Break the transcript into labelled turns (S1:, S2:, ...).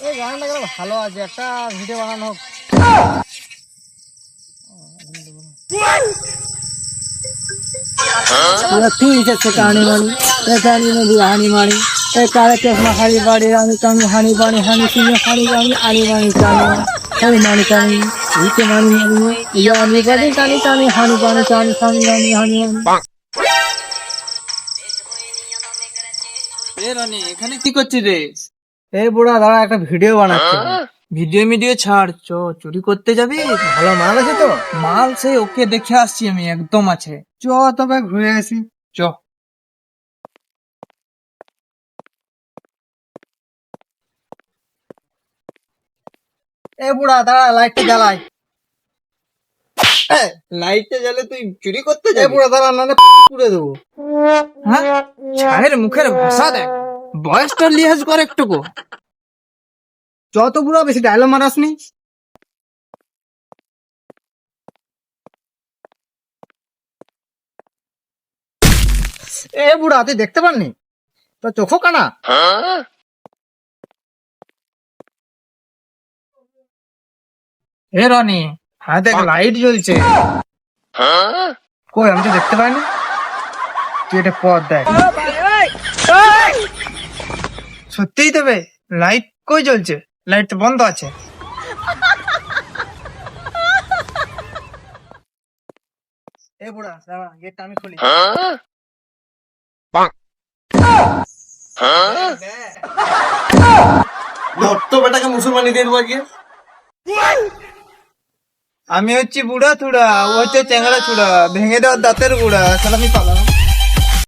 S1: এই গানটা কেন ভালো আছে একটা ভিডিও বানানো হোক। হানি বাড়ি আমি আনি বানি কানি মানি কানি হানি বানি
S2: কানি কানি এখানে কি করছি রে?
S1: এই বুড়া দাঁড়া একটা ভিডিও বানাচ্ছে।
S2: ভিডিও মিডিও ছাড়। চ চুরি করতে যাবি?
S1: ভালো মাল আছে তো?
S2: মাল সেই ওকে দেখে আসছি আমি একদম আছে।
S1: চ তবে ঘুরে আসি।
S2: চ।
S1: এ বুড়া দাঁড়া লাইটটা জ্বালাই।
S2: লাইটে জ্বালে তুই চুরি করতে
S1: এ
S2: যাবি?
S1: বুড়া দাঁড়া নাহলে পুড়ে দেবো।
S2: হ্যাঁ? ছায়ের মুখের ভাষা দেখ। বয়সটা লিহাজ কর একটুকু।
S1: যত বুড়া বেশি ডায়লগ মারাসনি এ বুড়া তুই দেখতে পাননি? তো চোখও কানা।
S2: এ রনি হ্যাঁ দেখ লাইট জ্বলছে।
S1: কই আমি তো দেখতে পাইনি। তুই এটা পথ দেখ।
S2: সত্যিই দেবে লাইট কই জ্বলছে? লাইট তো বন্ধ আছে।
S1: এ বুড়া দাঁড়া গেটটা আমি খুলি।
S3: তো বেটাকে মুসলমানি দিয়ে দেবো আজকে।
S2: আমি হচ্ছি বুড়া থুড়া ও হচ্ছে চ্যাংড়া চূড়া ভেঙে দেওয়ার দাঁতের গুড়া তাহলে আমি পালাম